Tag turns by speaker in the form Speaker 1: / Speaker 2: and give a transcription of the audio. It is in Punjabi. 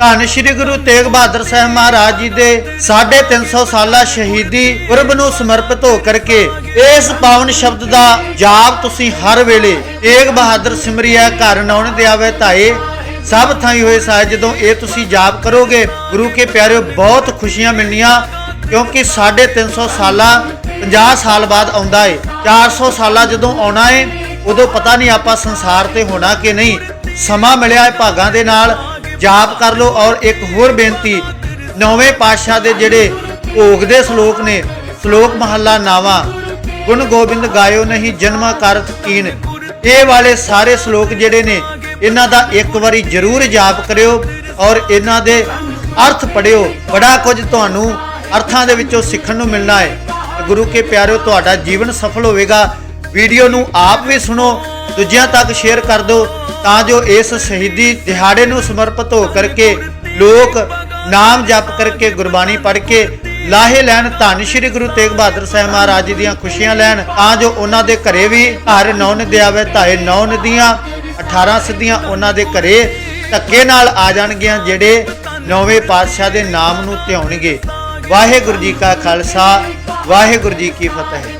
Speaker 1: ਧੰਨ ਸ਼੍ਰੀ ਗੁਰੂ ਤੇਗ ਬਹਾਦਰ ਸਾਹਿਬ ਮਹਾਰਾਜ ਜੀ ਦੇ 350 ਸਾਲਾ ਸ਼ਹੀਦੀ ਪੁਰਬ ਨੂੰ ਸਮਰਪਿਤ ਹੋ ਕਰਕੇ ਇਸ ਪਾਵਨ ਸ਼ਬਦ ਦਾ ਜਾਪ ਤੁਸੀਂ ਹਰ ਵੇਲੇ ਤੇਗ ਬਹਾਦਰ ਸਿਮਰਿਆ ਘਰ ਨੌਣ ਦੇ ਧਾਏ ਸਭ ਥਾਈ ਹੋਏ ਸਾਜ ਜਦੋਂ ਇਹ ਤੁਸੀਂ ਜਾਪ ਕਰੋਗੇ, ਗੁਰੂ ਕੇ ਪਿਆਰਿਓ ਬਹੁਤ ਖੁਸ਼ੀਆਂ ਮਿਲਣੀਆਂ ਕਿਉਂਕਿ 350 ਸਾਲਾ 50 ਸਾਲ ਬਾਅਦ ਆਉਂਦਾ ਏ 400 ਸਾਲਾ ਜਦੋਂ ਆਉਣਾ ਏ, ਉਦੋਂ ਪਤਾ ਨਹੀਂ ਆਪਾਂ ਸੰਸਾਰ ਤੇ ਹੋਣਾ ਕਿ ਨਹੀਂ, ਸਮਾਂ ਮਿਲਿਆ ਹੈ ਭਾਗਾਂ ਦੇ ਨਾਲ ਜਾਪ ਕਰ ਲਓ ਔਰ ਇੱਕ ਹੋਰ ਬੇਨਤੀ, ਨੌਵੇਂ ਪਾਤਸ਼ਾਹ ਦੇ ਜਿਹੜੇ ਭੋਗ ਦੇ ਸ਼ਲੋਕ ਨੇ, ਸ਼ਲੋਕ ਮਹੱਲਾ ਨਾਵਾ, ਗੁਣ ਗੋਬਿੰਦ ਗਾਇਓ ਨਹੀਂ ਜਨਮਾ ਕਰਤ ਕੀਨ ਇਹ ਵਾਲੇ ਸਾਰੇ ਸ਼ਲੋਕ ਜਿਹੜੇ ਨੇ, ਇਹਨਾਂ ਦਾ ਇੱਕ ਵਾਰੀ ਜ਼ਰੂਰ ਜਾਪ ਕਰਿਓ ਔਰ ਇਹਨਾਂ ਦੇ ਅਰਥ ਪੜਿਓ। ਬੜਾ ਕੁਝ ਤੁਹਾਨੂੰ ਅਰਥਾਂ ਦੇ ਵਿੱਚੋਂ ਸਿੱਖਣ ਨੂੰ ਮਿਲਣਾ ਹੈ। ਗੁਰੂ ਕੇ ਪਿਆਰਿਓ, ਤੁਹਾਡਾ ਜੀਵਨ ਸਫਲ ਹੋਵੇਗਾ। ਵੀਡੀਓ ਨੂੰ ਆਪ ਵੀ ਸੁਣੋ। ਦੂਜਿਆਂ ਤੱਕ ਸ਼ੇਅਰ ਕਰ ਦਿਓ ਤਾਂ ਜੋ ਇਸ ਸ਼ਹੀਦੀ ਦਿਹਾੜੇ ਨੂੰ ਸਮਰਪਿਤ ਹੋ ਕਰਕੇ ਲੋਕ ਨਾਮ ਜਪ ਕਰਕੇ ਗੁਰਬਾਣੀ ਪੜ੍ਹ ਕੇ ਲਾਹੇ ਲੈਣ ਧੰਨ ਸ਼੍ਰੀ ਗੁਰੂ ਤੇਗ ਬਹਾਦਰ ਸਾਹਿਬ ਮਹਾਰਾਜ ਜੀ ਦੀਆਂ ਖੁਸ਼ੀਆਂ ਲੈਣ, ਤਾਂ ਜੋ ਉਹਨਾਂ ਦੇ ਘਰੇ ਵੀ ਹਰ ਨੌ ਨਦੀ ਆਵੇ ਧਾਏ ਨੌ ਨਦੀਆਂ 18 ਸਿੱਧੀਆਂ ਉਹਨਾਂ ਦੇ ਘਰੇ ਧੱਕੇ ਨਾਲ ਆ ਜਾਣਗੀਆਂ, ਜਿਹੜੇ ਨੌਵੇਂ ਪਾਤਸ਼ਾਹ ਦੇ ਨਾਮ ਨੂੰ ਧਿਆਉਣਗੇ। ਵਾਹਿਗੁਰੂ ਜੀ ਕਾ ਖਾਲਸਾ, ਵਾਹਿਗੁਰੂ ਜੀ ਕੀ ਫਤਿਹ।